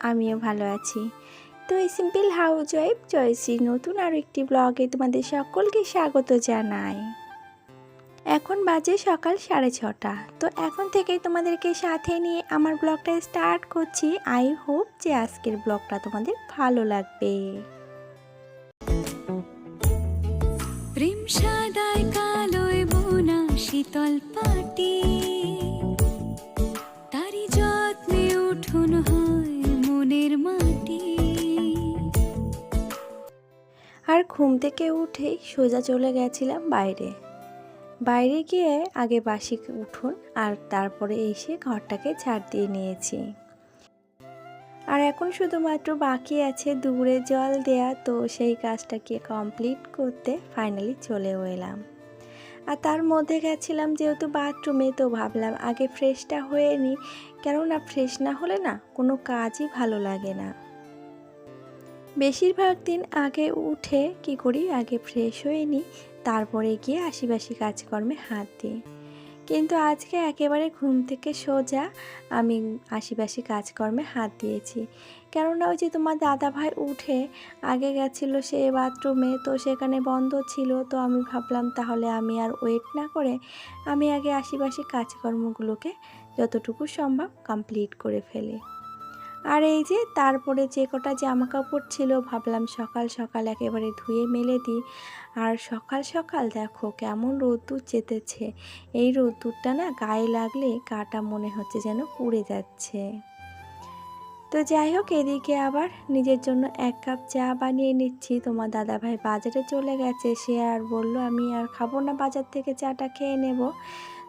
আমিও ভালো আছি। তো এই সিম্পল হাউস ওয়াইফ জয়শ্রী নতুন আরও একটি ব্লগে তোমাদের সকলকে স্বাগত জানাই। এখন বাজে সকাল সাড়ে ছটা। তো এখন থেকেই তোমাদেরকে সাথে নিয়ে আমার ব্লগটা স্টার্ট করছি। আই হোপ যে আজকের ব্লগটা তোমাদের ভালো লাগবে। প্রেম সাদায় কালোয় বোনা শীতল পাটি। আর ঘুম থেকে উঠেই সোজা চলে গেছিলাম বাইরে। বাইরে গিয়ে আগে বাসি উঠুন আর তারপরে এসে ঘরটাকে ছাড় দিয়ে নিয়েছি। আর এখন শুধুমাত্র বাকি আছে দূরে জল দেয়া, তো সেই কাজটাকে কমপ্লিট করতে ফাইনালি চলেও এলাম। আর তার মধ্যে গেছিলাম যেহেতু বাথরুমে তো ভাবলাম আগে ফ্রেশটা হয়ে নিই কেননা ফ্রেশ না হলে না কোনো কাজই ভালো লাগে না। বেশিরভাগ দিন আগে উঠে কি করি? আগে ফ্রেশ হয়ে নিই, তারপরে গিয়ে আশিবাসি কাজকর্মে হাত দিই। কিন্তু আজকে একেবারে ঘুম থেকে সোজা আমি আশিবাসি কাজকর্মে হাত দিয়েছি। কেননা ওই যে তোমার দাদা ভাই উঠে আগে গেছিল সে বাথরুমে তো সেখানে বন্ধ ছিল, তো আমি ভাবলাম তাহলে আমি আর ওয়েট না করে আমি আগে আশিবাসি কাজকর্মগুলোকে যতটুকু সম্ভব কমপ্লিট করে ফেলি। আর এই যে তারপরে যে কটা জামা কাপড় ছিল, ভাবলাম সকাল সকাল একেবারে ধুয়ে মেলে দিই। আর সকাল সকাল দেখো কেমন রোদ্দুর চেতেছে। এই রোদ্দুরটা না গায়ে লাগলে গাটা মনে হচ্ছে যেন পুড়ে যাচ্ছে। তো যাই হোক, এদিকে আবার নিজের জন্য এক কাপ চা বানিয়ে নিচ্ছি। তোমার দাদাভাই বাজারে চলে গেছে। সে আর বলল, আমি আর খাব না বাজার থেকে, চাটা খেয়ে নেব।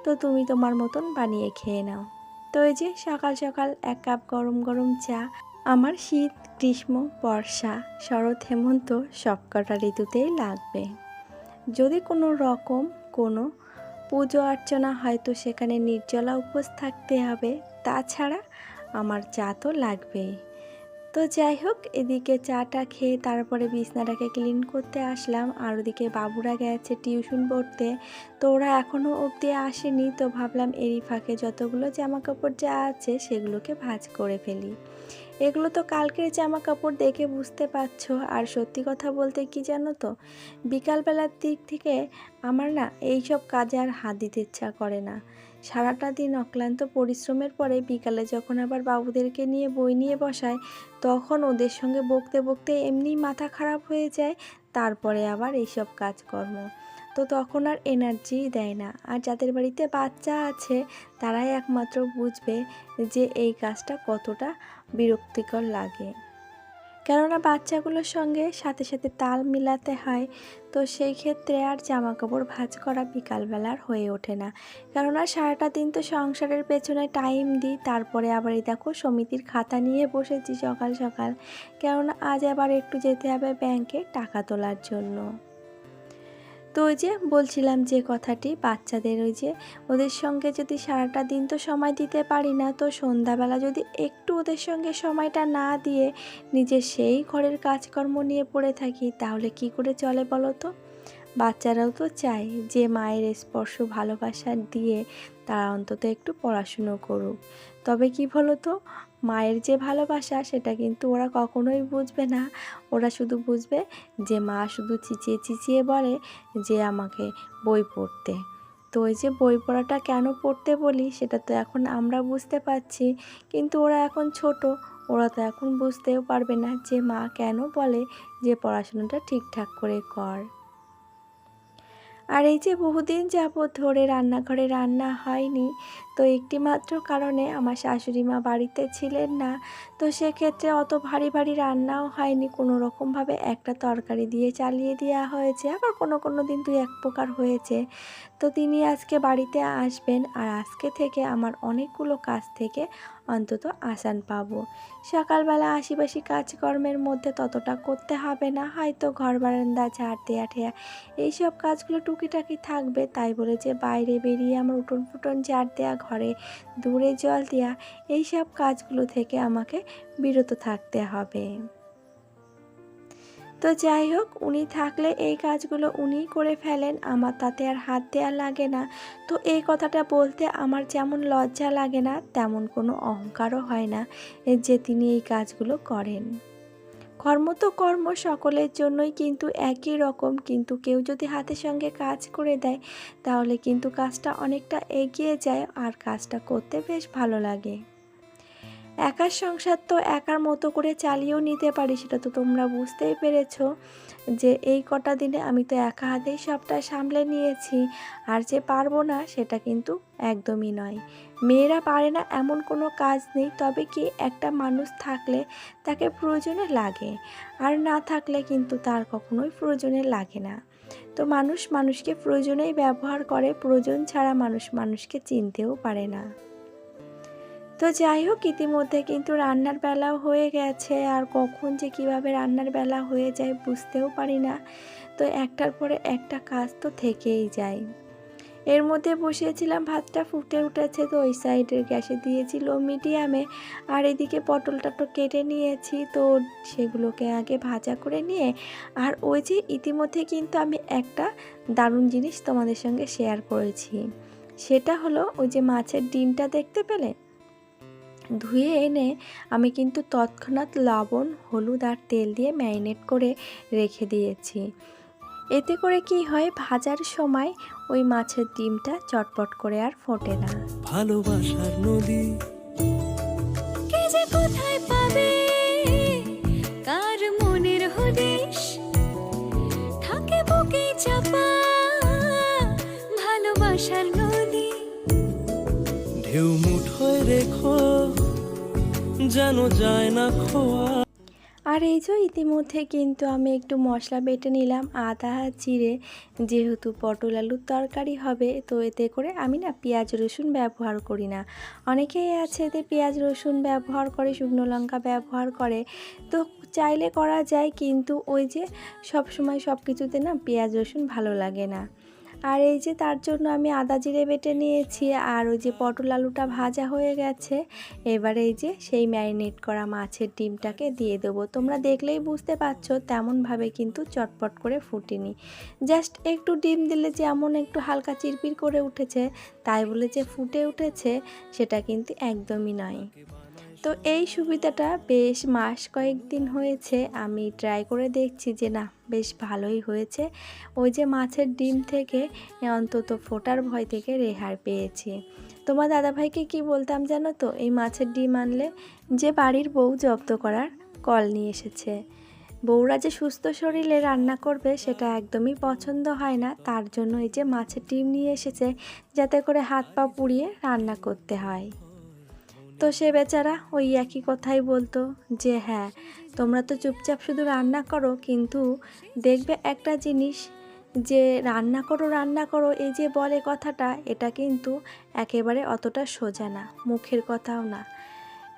তো তুমি তোমার মতন বানিয়ে খেয়ে নাও। তো এই যে সকাল সকাল এক কাপ গরম গরম চা, আমার শীত, গ্রীষ্ম, বর্ষা, শরৎ, হেমন্ত সবকটা ঋতুতেই লাগবে। যদি কোনো রকম কোনো পুজো অর্চনা হয়তো সেখানে নির্জলা উপোস থাকতে হবে, তাছাড়া আমার চা তো লাগবেই। তো যাই হোক, এদিকে চাটা খেয়ে তারপরে বিছনাটাকে ক্লিন করতে আসলাম। আর ওদিকে বাবুরা গেছে টিউশন পড়তে। তো ওরা এখনও অবধি আসেনি। তো ভাবলাম এরই ফাঁকে যতগুলো জামা কাপড় যা আছে সেগুলোকে ভাঁজ করে ফেলি। এগুলো তো কালকের জামা কাপড় দেখে বুঝতে পারছ। আর সত্যি কথা বলতে কি জানো তো? বিকালবেলার দিক থেকে আমার না এই সব কাজে আর হাত দিতে ইচ্ছা করে না। সারাটা দিন অক্লান্ত পরিশ্রমের পরে বিকালে যখন আবার বাবুদেরকে নিয়ে বই নিয়ে বসায়, তখন ওদের সঙ্গে বকতে বকতে এমনি মাথা খারাপ হয়ে যায়, তারপরে আবার এইসব কাজকর্ম। তো তখন আর এনার্জি দেয় না। আর যাদের বাড়িতে বাচ্চা আছে, তারাই একমাত্র বুঝবে যে এই কাজটা কতটা বিরক্তিকর লাগে। কেননা বাচ্চাগুলোর সঙ্গে সাথে সাথে তাল মিলাতে হয়, তো সেই ক্ষেত্রে আর জামা কাপড় ভাঁজ করা বিকালবেলার হয়ে ওঠে না। কেননা সারাটা দিন তো সংসারের পেছনে টাইম দিই, তারপরে আবার এই দেখো সমিতির খাতা নিয়ে বসেছি সকাল সকাল। কেননা আজ আবার একটু যেতে হবে ব্যাংকে টাকা তোলার জন্য। তো ওই যে বলছিলাম যে কথাটি, বাচ্চাদের ওই যে ওদের সঙ্গে যদি সারাটা দিন তো সময় দিতে পারি না, তো সন্ধ্যাবেলা যদি একটু ওদের সঙ্গে সময়টা না দিয়ে নিজের সেই ঘরের কাজকর্ম নিয়ে পড়ে থাকি, তাহলে কি করে চলে বলো তো? বাচ্চারাও তো চায় যে মায়ের স্পর্শ, ভালোবাসা দিয়ে তারা অন্তত একটু পড়াশুনো করুক। তবে কি বলো তো মায়ের যে ভালোবাসা, সেটা কিন্তু ওরা কখনোই বুঝবে না। ওরা শুধু বুঝবে যে মা শুধু চিচিয়ে চিচিয়ে বলে যে আমাকে বই পড়তে। তো ওই যে বই পড়াটা কেন পড়তে বলি, সেটা তো এখন আমরা বুঝতে পারছি। কিন্তু ওরা এখন ছোট, ওরা তো এখন বুঝতেও পারবে না যে মা কেন বলে যে পড়াশোনাটা ঠিকঠাক করে কর। আর এই যে বহুদিন যাবত ধরে রান্নাঘরে রান্না হয়নি তো একটি মাত্র কারণে আমার শাশুড়ি মা বাড়িতে ছিলেন না। তো সেক্ষেত্রে অত ভারী ভারী রান্নাও হয়নি। কোনো রকমভাবে একটা তরকারি দিয়ে চালিয়ে দেওয়া হয়েছে। আবার কোনো কোনো দিন দুই এক প্রকার হয়েছে। তো তিনি আজকে বাড়িতে আসবেন আর আজকে থেকে আমার অনেকগুলো কাজ থেকে অন্তত আসান পাবো। সকালবেলা আশিপাশি কাজকর্মের মধ্যে ততটা করতে হবে না। হয়তো ঘর বারান্দা, ঝাড় দেয়া, ঠেয়া, এইসব কাজগুলো টুকিটাকি থাকবে। তাই বলে যে বাইরে বেরিয়ে আমার উঠোন ফুটন ঝাড় দেয়া ঘরে দূরে জল দেয়া এইসব কাজগুলো থেকে আমাকে বিরত থাকতে হবে। তো যাই হোক, উনি থাকলে এই কাজগুলো উনিই করে ফেলেন। আমার তাতে আর হাত দেওয়া লাগে না। তো এই কথাটা বলতে আমার যেমন লজ্জা লাগে না, তেমন কোনো অহংকারও হয় না যে তিনি এই কাজগুলো করেন। কর্ম তো কর্ম, সকলের জন্যই কিন্তু একই রকম। কিন্তু কেউ যদি হাতের সঙ্গে কাজ করে দেয়, তাহলে কিন্তু কাজটা অনেকটা এগিয়ে যায় আর কাজটা করতে বেশ ভালো লাগে। একার সংসার তো একার মতো করে চালিয়েও নিতে পারি, সেটা তো তোমরা বুঝতেই পেরেছ যে এই কটা দিনে আমি তো একা হাতেই সবটা সামলে নিয়েছি, আর যে পারব না সেটা কিন্তু একদমই নয়। মেয়েরা পারে না এমন কোনো কাজ নেই, তবে কি একটা মানুষ থাকলে তাকে প্রয়োজনে লাগে, আর না থাকলে কিন্তু তার কখনোই প্রয়োজনে লাগে না। তো মানুষ মানুষকে প্রয়োজনেই ব্যবহার করে, প্রয়োজন ছাড়া মানুষ মানুষকে চিনতেও পারে না। তো যাই হোক, ইতিমধ্যে কিন্তু রান্নার বেলাও হয়ে গেছে। আর কখন যে কীভাবে রান্নার বেলা হয়ে যায় বুঝতেও পারি না। তো একটার পরে একটা কাজ তো থেকেই যায়। এর মধ্যে বসিয়েছিলাম, ভাতটা ফুটে উঠেছে তো ওই সাইডের গ্যাসে দিয়েছিল মিডিয়ামে আর এদিকে পটলটা তো কেটে নিয়েছি, তো সেগুলোকে আগে ভাজা করে নিয়ে। আর ওই যে ইতিমধ্যে কিন্তু আমি একটা দারুণ জিনিস তোমাদের সঙ্গে শেয়ার করেছি। সেটা হলো ওই যে মাছের ডিমটা দেখতে পেলে? ধুয়ে এনে আমি কিন্তু তৎক্ষণাৎ লবণ হলুদ আর তেল দিয়ে ম্যারিনেট করে রেখে দিয়েছি। এতে করে কি হয় ভাজার সময় ওই মাছের ডিমটা চটপট করে আর ফোটে না। ভালোবাসার নদী। কে যে কোথায় পাবে? কার মনের হদিশ? থাকে বুকে চাপা ভালোবাসার নদী। ঢেউ মুঠোয় রেখো। যেন যায় না খোয়া। আর এই যে ইতিমধ্যে কিন্তু আমি একটু মশলা বেটে নিলাম, আদা, জিরে, যেহেতু পটল আলুর তরকারি হবে, তো এতে করে আমি না পেঁয়াজ, রসুন ব্যবহার করি না। অনেকেই আছে এতে পেঁয়াজ, রসুন ব্যবহার করে, শুকনো লঙ্কা ব্যবহার করে। তো চাইলে করা যায়, কিন্তু ওই যে সব সময় সব কিছুতে না পেঁয়াজ, রসুন ভালো লাগে না। আর এই যে তার জন্য আমি আদা জিরে বেটে নিয়েছি, আর ওই যে পটল আলুটা ভাজা হয়ে গেছে। এবারে এই যে সেই ম্যারিনেট করা মাছের ডিমটাকে দিয়ে দেবো। তোমরা দেখলেই বুঝতে পারছ, তেমনভাবে কিন্তু চটপট করে ফুটিনি। জাস্ট একটু ডিম দিলে যেমন একটু হালকা চিরপির করে উঠেছে, তাই বলে যে ফুটে উঠেছে, সেটা কিন্তু একদমই নয়। তো এই সুবিধাটা বেশ মাস কয়েকদিন হয়েছে, আমি ট্রাই করে দেখছি যে না, বেশ ভালোই হয়েছে। ওই যে মাছের ডিম থেকে অন্তত ফোটার ভয় থেকে রেহাই পেয়েছি। তোমার দাদাভাইকে কি বলতাম জানো তো, এই মাছের ডিম আনলে যে বাড়ির বউ জব্দ করার কল নিয়ে এসেছে। বউরা যে সুস্থ শরীরে রান্না করবে সেটা একদমই পছন্দ হয় না, তার জন্য এই যে মাছের ডিম নিয়ে এসেছে, যাতে করে হাত পা পুড়িয়ে রান্না করতে হয়। তো সে বেচারা ওই একই কথাই বলতো যে হ্যাঁ তোমরা তো চুপচাপ শুধু রান্না করো, কিন্তু দেখবে একটা জিনিস, যে রান্না করো রান্না করো, এই যে বলে কথাটা, এটা কিন্তু একেবারে অতটা সোজা না, মুখের কথাও না।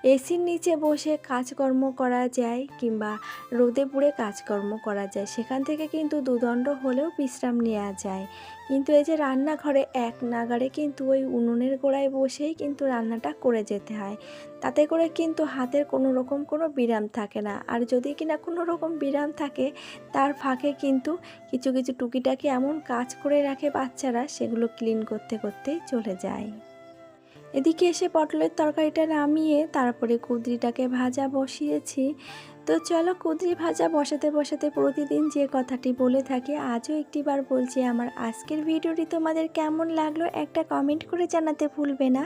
এসির নিচে বসে কাজকর্ম করা যায় কিংবা রোদে পুড়ে কাজকর্ম করা যায়, সেখান থেকে কিন্তু দুদণ্ড হলেও বিশ্রাম নেওয়া যায়। কিন্তু এই যে রান্নাঘরে এক নাগারে কিন্তু ওই উনুনের গোড়ায় বসেই কিন্তু রান্নাটা করে যেতে হয়। তাতে করে কিন্তু হাতের কোনো রকম কোনো বিরাম থাকে না। আর যদি কিনা কোনো রকম বিরাম থাকে, তার ফাঁকে কিন্তু কিছু কিছু টুকিটাকি এমন কাজ করে রাখে বাচ্চারা, সেগুলো ক্লিন করতে করতেই চলে যায়। এদিকে এসে পটলের তরকারিটা নামিয়ে তারপরে কুদরিটাকে ভাজা বসিয়েছি। তো চলো কুদরি ভাজা বসাতে বসাতে প্রতিদিন যে কথাটি বলে থাকি, আজও একটিবার বলছি আমার আজকের ভিডিওটি তোমাদের কেমন লাগল একটা কমেন্ট করে জানাতে ভুলবে না।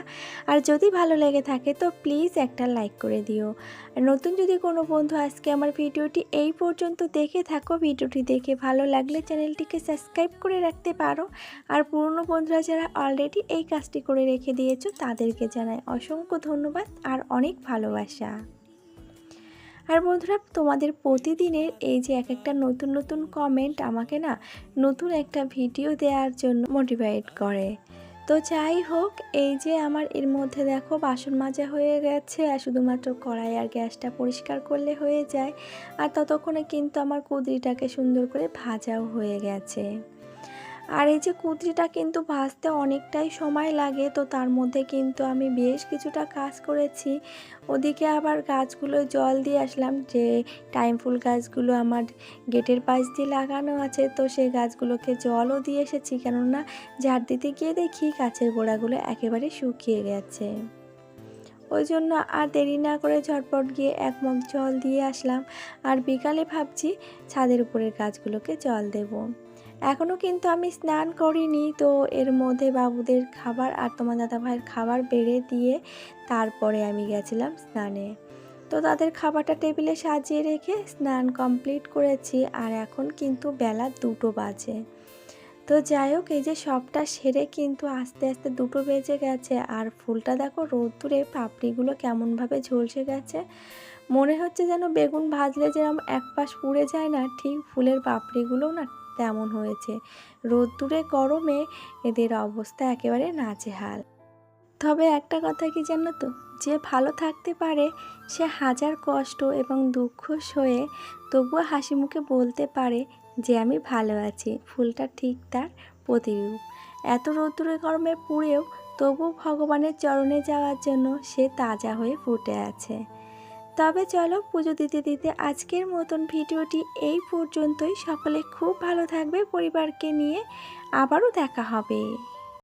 আর যদি ভালো লেগে থাকে তো প্লিজ একটা লাইক করে দিও। আর নতুন যদি কোনো বন্ধু আজকে আমার ভিডিওটি এই পর্যন্ত দেখে থাকো, ভিডিওটি দেখে ভালো লাগলে চ্যানেলটিকে সাবস্ক্রাইব করে রাখতে পারো। আর পুরনো বন্ধুরা যারা অলরেডি এই কাজটি করে রেখে দিয়েছ, তাদেরকে জানাই অসংখ্য ধন্যবাদ আর অনেক ভালোবাসা। আর বন্ধুরা, তোমাদের প্রতিদিনের এই যে এক একটা নতুন নতুন কমেন্ট আমাকে না নতুন একটা ভিডিও দেওয়ার জন্য মোটিভেট করে। তো যাই হোক, এই যে আমার এর মধ্যে দেখো বাসন মাজা হয়ে গেছে, আর শুধুমাত্র কড়াই আর গ্যাসটা পরিষ্কার করলে হয়ে যায়। আর ততক্ষণে কিন্তু আমার কুদরিটাকে সুন্দর করে ভাজাও হয়ে গেছে। আর এই যে কুদরিটা কিন্তু ভাজতে অনেকটাই সময় লাগে, তো তার মধ্যে কিন্তু আমি বেশ কিছুটা কাজ করেছি। ওদিকে আবার গাছগুলো জল দিয়ে আসলাম, যে টাইম ফুল গাছগুলো আমার গেটের পাশ দিয়ে লাগানো আছে, তো সেই গাছগুলোকে জলও দিয়ে এসেছি, কেননা ঝাড় দিতে গিয়ে দেখি গাছের গোড়াগুলো একেবারে শুকিয়ে গেছে। ওই জন্য আর দেরি না করে ঝটপট গিয়ে এক মগ জল দিয়ে আসলাম, আর বিকালে ভাবছি ছাদের উপরের গাছগুলোকে জল দেবো। এখনও কিন্তু আমি স্নান করিনি, তো এর মধ্যে বাবুদের খাবার আর তোমার দাদা ভাইয়ের খাবার বেড়ে দিয়ে তারপরে আমি গেছিলাম স্নানে। তো তাদের খাবারটা টেবিলে সাজিয়ে রেখে স্নান কমপ্লিট করেছি আর এখন কিন্তু বেলা দুটো বাজে। তো যাই হোক, এই যে সবটা সেরে কিন্তু আস্তে আস্তে দুটো বেজে গেছে আর ফুলটা দেখো রোদ্দুরে পাপড়িগুলো কেমনভাবে ঝলসে গেছে। মনে হচ্ছে যেন বেগুন ভাজলে যেরকম এক পাশ পুড়ে যায় না, ঠিক ফুলের পাপড়িগুলো না তেমন হয়েছে। রোদ্দুরে গরমে এদের অবস্থা একেবারে নাজেহাল। তবে একটা কথা কি জানো তো? যে ভালো থাকতে পারে, সে হাজার কষ্ট এবং দুঃখ সয়ে তবুও হাসি মুখে বলতে পারে যে, আমি ভালো আছি। ফুলটা ঠিক তার প্রতিরূপ। এত রোদ্দুরে গরমে পুড়েও তবু ভগবানের চরণে যাওয়ার জন্য সে তাজা হয়ে ফুটে আছে। তবে চলো পুজো দিতে দিতে আজকের মতন ভিডিওটি এই পর্যন্তই। সকলে খুব ভালো থাকবে পরিবারকে নিয়ে। আবারও দেখা হবে।